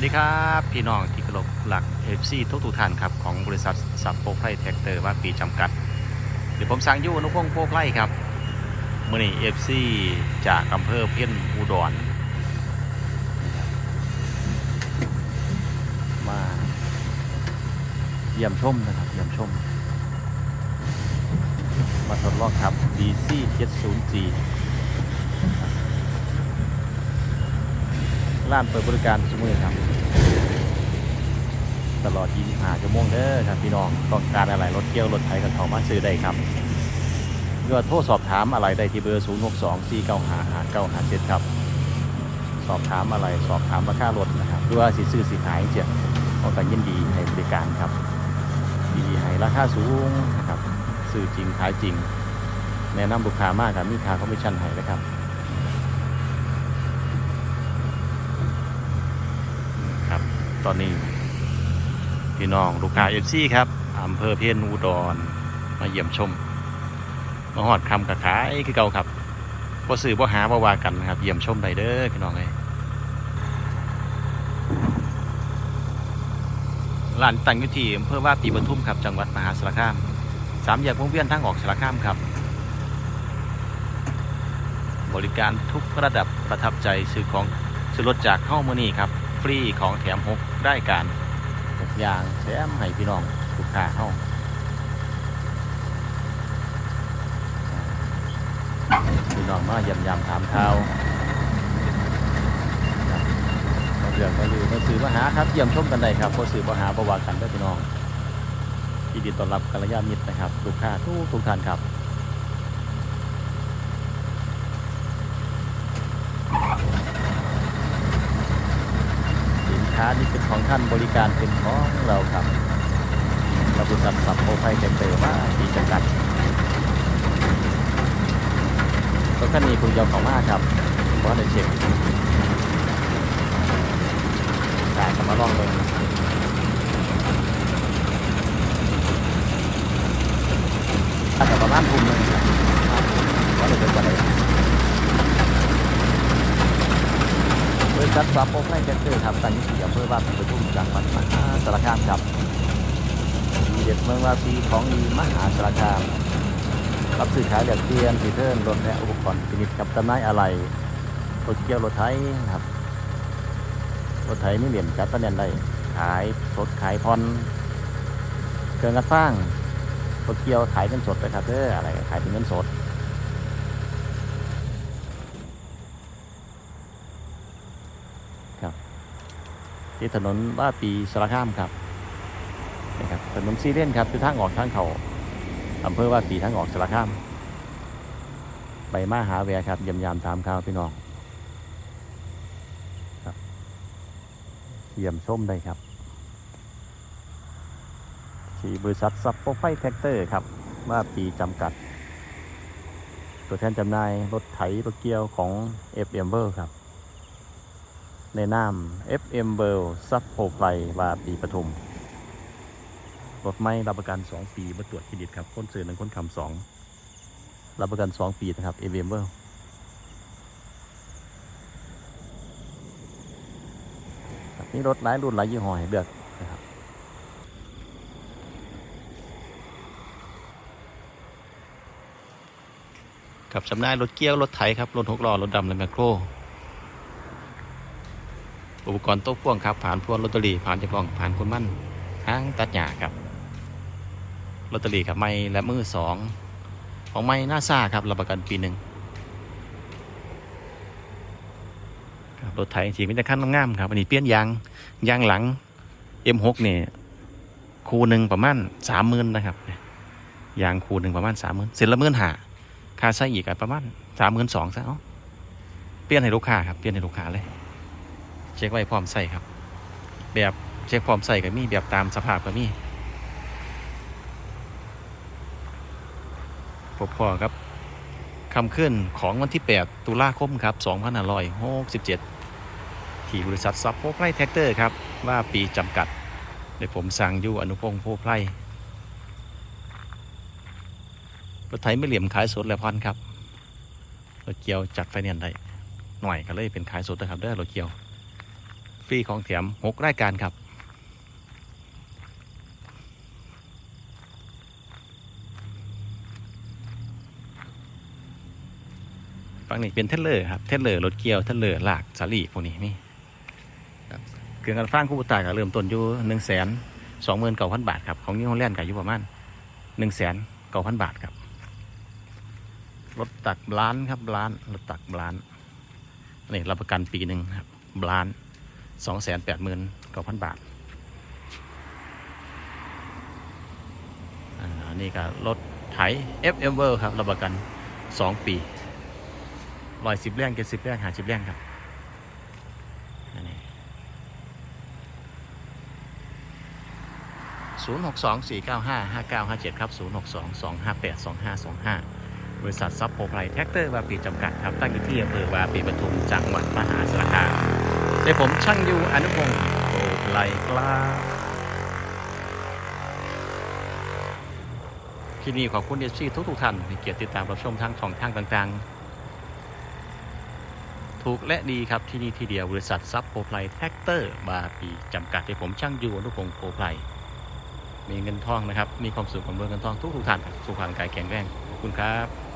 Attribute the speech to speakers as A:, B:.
A: วัสดีครับ พี่น้องที่เคารพหลักเอฟซีทุกทุกท่านครับ ของบริษัทสับโปรไพรแท็กเตอร์ว่าปีจำกัดเดี๋ยวผมสั่งยูอนุพงศ์โปรไพรครับมื่อนี้เอฟซีจากอำเภอเพี้ยนอุดรมาเยี่ยมชมนะครับเยี่ยมชม มาทดลองครับ DC 70G ร้านเปิดบริการทุกมื้อครับ ตลอด 25 ชั่วโมงเด้อครับพี่น้องต้องการอะไรรถเกี่ยวรถไถกันเขามาซื้อได้ครับหรือว่าโทรสอบถามอะไรได้ที่เบอร์ 0 6 2 4 9 5 5 9 5 7 ครับ สอบถามอะไรสอบถามราคารถนะครับหรือว่าสิซื้อสิขายเจ็ดต้องการยินดีให้บริการครับดีให้ราคาสูงนะครับซื้อจริงขายจริง แนะนำลูกค้ามากครับมีค่าคอมมิชชั่นให้นะครับ ครับ ตอนนี้ พี่น้องลูกค้าเอฟซีครับอำเภอเพียนอุดรมาเยี่ยมชมมาหอดคำกระขายคือเก่าครับบ่ซื้อบ่หาบ่ว่ากันนะครับ เยี่ยมชมได้เด้อพี่น้องเอ้ยร้านตั้งอยู่ที่อำเภอว่าปีปทุมครับจังหวัดมหาสารคามสามแยกวงเวียนทางออกสารคามครับ บริการทุกระดับประทับใจซื้อของซื้อรถจากเข้ามือนี่ครับ ฟรีของแถมหกได้การหกอย่างแถมให้พี่น้องลูกค้าเข้าพี่น้องมายี่ยมยามถามข่าวครับมาเรื่องมาลือมาซื้อมาหาครับเยี่ยมชมกันได้ครับพอซื้อมาหาประวัติกันได้พี่น้องยินดีต้อนรับกัลยาณมิตรนะครับลูกค้าทุกทุกท่านครับ ค้าที่เป็นของท่านบริการเป็นของเราครับเราบริษัทสับโปรไฟเต็มเตอว่าดีจำกัดรถคันนี้คุณยอมของมากครับเพราะในเช็คแต่จะมาลองเลยถ้าจจะประมาณทุ่มหนึงครับเพราะเดี๋ยวจะได้ บริษัทซับโปรไฟแท็กเตอร์ครับตั้งอยู่ที่อำเภอบ้านประทุมจังหวัดมหาสารคามครับมีเด็ดเมืองวาปีของดีมหาสารคาม รับซื้อขายแลกเปลี่ยนรีเทิร์นรถและอุปกรณ์ชนิดกับจำหน่ายอะไรรถเกี่ยวรถไถนะครับรถไถไม่เหลี่ยมจัดตะเนียนได้ขายสดขายพรเครื่องกัดฟางรถเกี่ยวขายเงินสดเลยครับเด้ออะไรขายเป็นเงินสด ที่ถนนว่าปีสารคามครับนะครับถนนซีเรียนครับคือทางออกทางเขาอำเภอว่าปีทางออกสารคามไปมาหาแวะครับยำยามถามข่าวพี่น้องครับเยี่ยมชมได้ครับที่บริษัทซับโปไฟแท็กเตอร์ครับว่าปีจำกัด ตัวแทนจำหน่ายรถไถรถเกี่ยวของ FM v e r ครับ ในนาม FM w o r l d ซับโ o ไฟวาปีปทุม รถไม่รับประกัน 2 ปีมาตรวจเครดิตครับค้นซื้อหนึ่งค้นคำสองรับประกัน 2 ปีนะครับ FM w o r l d นี่รถหลายรุ่นหลายยี่ห้อให้เลือกนะครับกับจำหน่ายรถเกี้ยว รถไถครับ รถหกล้อรถดำและแมคโคร อุปกรณ์โต๊ะพ่วงครับ ผ่านพวงลอตเตอรี่ผ่านจะกล่องผ่านคนมั่นห้างตัดหญ้าครับลอตเตอรี่ครับไม่และมือสองของไม่น่าซ่าครับรับประกันปีหนึ่งครับรถไถจริงๆเป็นแต่ขั้นงามๆครับอันนี้เปลี่ยนยางยางหลัง M6 เนี่ยคูหนึ่งประมาณสามหมื่นนะครับยางคูหนึ่งประมาณสามหมื่นเสร็จละหมื่นหาค่าใช้อีกประมาณสามหมื่นสองซะเอ้าเปลี่ยนให้ลูกค้าครับเปลี่ยนให้ลูกค้าเลย เช็คไว้พร้อมใส่ครับ แบบเช็คพร้อมใส่ก็มีแบบตามสภาพก็มีพบพอครับคำขึ้นของวันที่ 8 ตุลาคมครับ2567 ที่บริษัทซับโพไพรแท็กเตอร์ครับ ว่าปีจำกัดในผมสั่งอยู่อนุพงศ์โพไพรรถไถไม่เหลี่ยมขายสดและพันครับรถเกียวจัดไฟแนนซ์ได้หน่อยก็เลยเป็นขายสดนะครับเด้อรถเกียว รีของแถมหกรายการครับ ฝั่งนี้เป็นเทเลอร์ครับเทเลอร์รถเกียวเทเลอร์ลากสาลีพวกนี้นี่ครับเครื่องกันฟ้างคู่บุตรก็เริ่มต้นอยู่หนึ่งแสนสองหมื่นเก้าพันบาทครับของนิวฮอลแลนด์ก็อยู่ประมาณหนึ่งแสนเก้าพันบาทครับรถตักล้านครับล้านรถตักล้านนี่รับประกันปีหนึ่งครับล้าน สองแสนแปดหมื่นเก้าพันบาทอันนี้ก็รถไถ FM w o r l d ครับรับประกันสองปีร้อยสิบแรงเจ็ดสิบแรงหาสิบแรงครับนี่ศูนย์หกสองสี่เก้าห้าห้าเก้าห้าเจ็ดครับศูนย์หกสองสองห้าแปดสองห้าสองห้าบริษัทซับโปรไพรแท็กเตอร์วาปีจำกัดครับ ตั้งอยู่ที่อำเภอวาปีปทุมจังหวัดมหาสารคาม ในผมช่างยูอนุพงศ์โปรไพรกล้าที่นี่ขอบคุณเอชีทุกทุกท่านที่เกียรติติดตามรับชมทางช่องทางต่างๆ ถูกและดีครับที่นี่ที่เดียวบริษัทซับโปรไพรแท็กเตอร์บาปีจำกัดที่ผมช่างยูอนุพงศ์โปรไพรมีเงินทองนะครับ มีความสุขความรวยเงินทองทุกทุกท่านสุขภาพกายแข็งแรงขอบคุณครับ